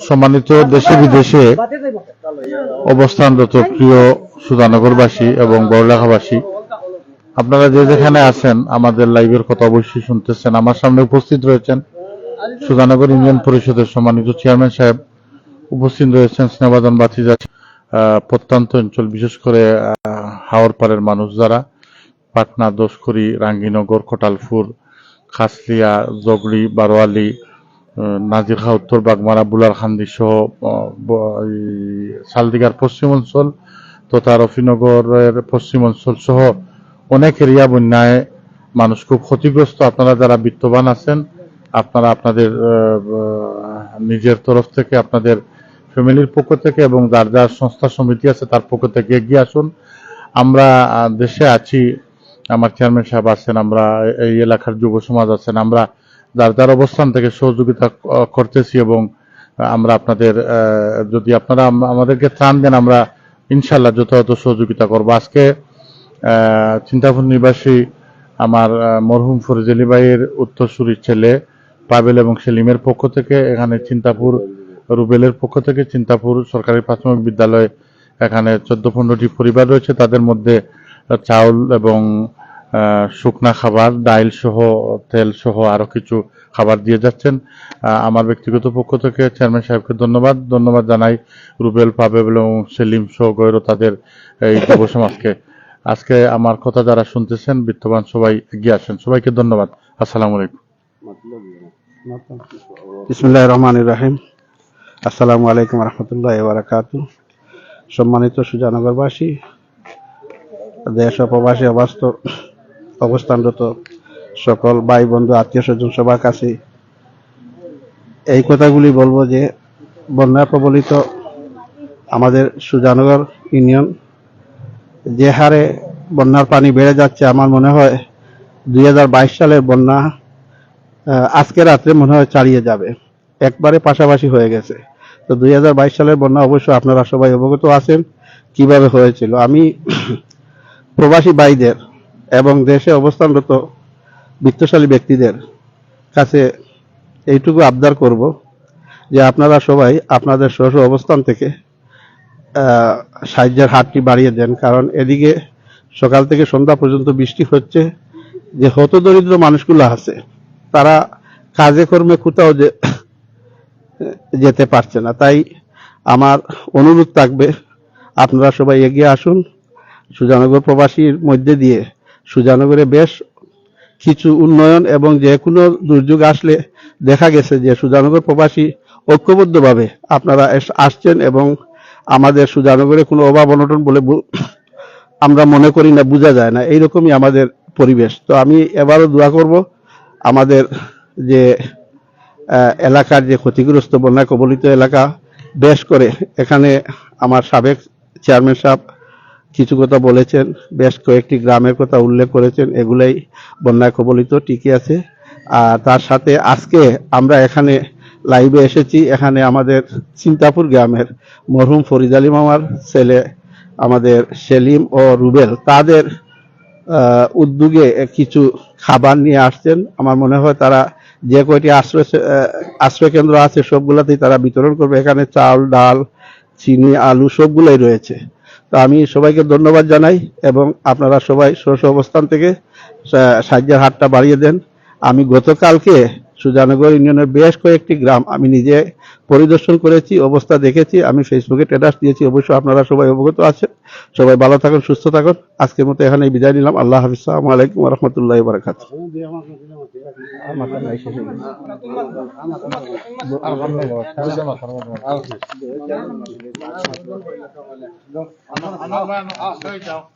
সম্মানিত দেশে বিদেশে অবস্থানরত প্রিয় সুধানগরবাসী এবং বড়লেখাবাসী আপনারা যে যেখানে আছেন আমাদের লাইভের কথা অবশ্যই শুনতেছেন। আমার সামনে উপস্থিত রয়েছেন সুধানগর ইউনিয়ন পরিষদের সম্মানিত চেয়ারম্যান সাহেব। উপস্থিত রয়েছেন স্নেহবাদন বাতিজা প্রত্যন্ত অঞ্চল বিশেষ করে আহ, হাওরপাড়ের মানুষ যারা। পাটনা দোষখুরি রাঙ্গিনগর কোটালপুর খাসলিয়া জগড়ি বারোয়ালি আহ, নাজিরখা উত্তর বাগমারা বুলারখান্দি সহ শালদিগার পশ্চিম অঞ্চল তথা রফিনগরের পশ্চিম অঞ্চল সহ অনেক এরিয়া বন্যায় মানুষ খুব ক্ষতিগ্রস্ত। আপনারা যারা বিত্তবান আছেন আপনারা আপনাদের নিজের তরফ থেকে আপনাদের ফ্যামিলির পক্ষ থেকে এবং যার যার সংস্থা সমিতি আছে তার পক্ষ থেকে এগিয়ে আসুন। আমরা দেশে আছি আমার চেয়ারম্যান সাহেব আছেন, আমরা এই এলাকার যুব সমাজ আছেন, আমরা যার যার অবস্থান থেকে সহযোগিতা করতেছি এবং আমরা আপনাদের যদি আপনারা আমাদেরকে ত্রাণ দেন, আমরা ইনশাল্লাহ যথাযথ সহযোগিতা করব। আজকে চিন্তাপুর নিবাসী আমার মরহুম ফরিজ আলী ভাইয়ের উত্তরসূরির ছেলে পাবেল এবং সেলিমের পক্ষ থেকে, এখানে চিন্তাপুর, রুবেলের পক্ষ থেকে চিন্তাপুর সরকারি প্রাথমিক বিদ্যালয়ে এখানে চোদ্দ পনেরোটি পরিবার রয়েছে। তাদের মধ্যে চাউল এবং শুকনা খাবার, ডাইল সহ, তেল সহ আরও কিছু খাবার দিয়ে যাচ্ছেন। আমার ব্যক্তিগত পক্ষ থেকে চেয়ারম্যান সাহেবকে ধন্যবাদ। ধন্যবাদ জানাই রুবেল, পাবেল এবং সেলিম সহ গৈর তাদের এই যুব সমাজকে। আজকে আমার কথা যারা শুনতেছেন, বিত্তবান সবাই এগিয়ে আসেন। সবাইকে ধন্যবাদ। আসসালামু আলাইকুম। বিসমুল্লাহ রহমান রাহিম। আসসালামু আলাইকুম রহমতুল্লাহ বারাকাত সম্মানিত সুজানগরবাসী, দেশ ও প্রবাসী অবস্থ অবস্থানরত সকল ভাই বন্ধু, আত্মীয় স্বজন সবার কাছে এই কথাগুলি বলব যে, বন্যা প্রবলিত আমাদের সুজানগর ইউনিয়ন, যে হারে বন্যার পানি বেড়ে যাচ্ছে, আমার মনে হয় দুই হাজার বাইশ সালের বন্যা আজকে রাত্রে মনে হয় ছাড়িয়ে যাবে। একবারে পাশাপাশি হয়ে গেছে। তো দুই হাজার বাইশ সালের বন্যা অবশ্য আপনারা সবাই অবগত আছেন, কীভাবে হয়েছিল। আমি প্রবাসী ভাইদের এবং দেশে অবস্থানরত বিত্তশালী ব্যক্তিদের কাছে এইটুকু আবদার করব যে আপনারা সবাই আপনাদের স্ব অবস্থান থেকে সাহায্যের হাতটি বাড়িয়ে দেন। কারণ এদিকে সকাল থেকে সন্ধ্যা পর্যন্ত বৃষ্টি হচ্ছে, যে হতদরিদ্র মানুষগুলো আছে, তারা কাজে কর্মে কোথাও যে যেতে পারছে না। তাই আমার অনুরোধ থাকবে, আপনারা সবাই এগিয়ে আসুন। সুজানগর প্রবাসীর মধ্যে দিয়ে সুজানগরে বেশ কিছু উন্নয়ন এবং যে কোনো দুর্যোগ আসলে দেখা গেছে যে সুজানগর প্রবাসী ঐক্যবদ্ধভাবে আপনারা আসছেন এবং আমাদের সুজানগরে কোনো অভাব অনটন বলে আমরা মনে করি না, বোঝা যায় না। এইরকমই আমাদের পরিবেশ। তো আমি এবারও দোয়া করব আমাদের যে এলাকার যে ক্ষতিগ্রস্ত বন্যা কবলিত এলাকা, বেশ করে এখানে আমার সাবেক চেয়ারম্যান সাহেব কিছু কথা বলেছেন, বেশ কয়েকটি গ্রামের কথা উল্লেখ করেছেন, এগুলাই বন্যায় কবলিত টিকে আছে। আর তার সাথে আজকে আমরা এখানে লাইভে এসেছি, এখানে আমাদের চিন্তাপুর গ্রামের মরহুম ফরিদ আলী মামার ছেলে, আমাদের সেলিম ও রুবেল, তাদের উদ্যোগে কিছু খাবার নিয়ে আসছেন। আমার মনে হয় তারা যে কয়টি আশ্রয় আশ্রয় কেন্দ্র আছে সবগুলাতেই তারা বিতরণ করবে। এখানে চাল, ডাল, চিনি, আলু সবগুলাই রয়েছে। তো আমি সবাইকে ধন্যবাদ জানাই এবং আপনারা সবাই স্ব স্ব অবস্থান থেকে সাহায্যের হাতটা বাড়িয়ে দেন। আমি গতকালকে সুজানগর ইউনিয়নের বেশ কয়েকটি গ্রাম আমি নিজে পরিদর্শন করেছি, অবস্থা দেখেছি, আমি ফেসবুকে টেডাস দিয়েছি অবশ্যই আপনারা সবাই অবগত আছেন। সবাই ভালো থাকুন, সুস্থ থাকুন। আজকের মতো এখানে বিদায় নিলাম। আল্লাহ হাফিজ। সালাম আলাইকুম রহমতুল্লাহ বারাকাত আচ্ছা, আচ্ছা।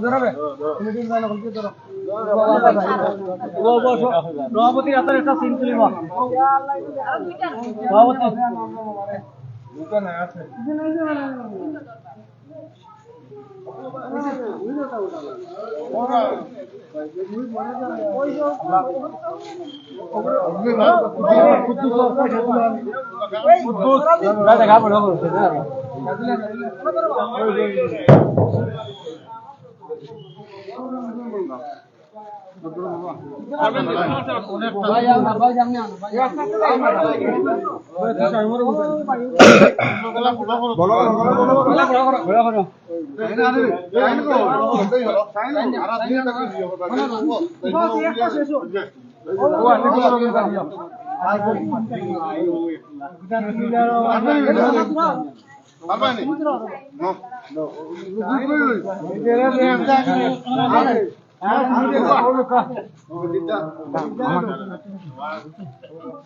ধরাবে কমিটির বাঞ্জে বলতে ধরো সভাপতির হাতের একটা সিন তুলিব সভাপতি দেখা পড়ো Albani. No.